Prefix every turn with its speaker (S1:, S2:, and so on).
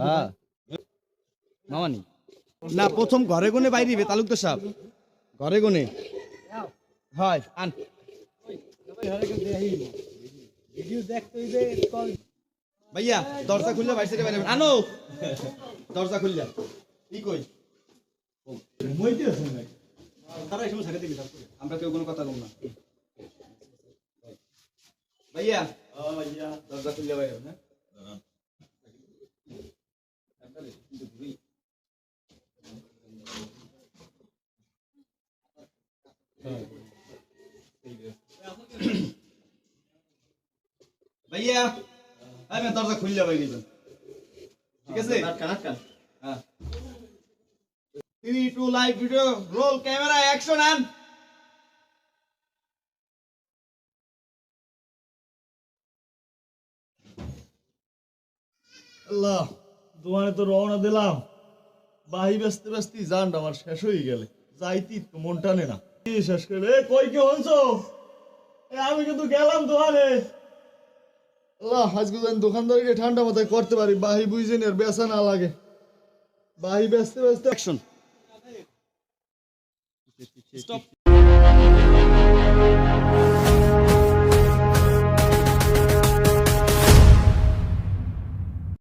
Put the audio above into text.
S1: হ্যাঁ। মামানি।
S2: না, প্রথম ঘরে গুনে বাইরিবে তালুকদার সাহেব। ঘরে গুনে। হয়, আন। ভাইয়া, দরজা খুললে বাইরে থেকে বাইরে আনো। দরজা খুললে। কি কই? তারা এই সময় থাকে দিবি আমরা কেউ কোনো কথা বলব না। ভাইয়া, দরজা খুললে বাইরে ভাইয়া আমি দরজা খুললে বাইরে যান ঠিক আছে? হ্যাঁ। Three two live video roll camera action and
S3: আল্লাহ দোকানে তো রওনা দিলাম। বাহি ব্যস্তে ব্যস্তে যান আমার শেষ হয়ে গেলে। যাইতি তো মন টানে না। শেষ করে। কই কে হনছো আমি কিন্তু গেলাম দোকানে। আল্লাহ আজকে যেন দোকানদারকে ঠান্ডা মাথায় করতে পারি বাহি বুঝছেন এর বেচা না লাগে। বাহি ব্যস্তে ব্যস্তে
S2: অ্যাকশন স্টপ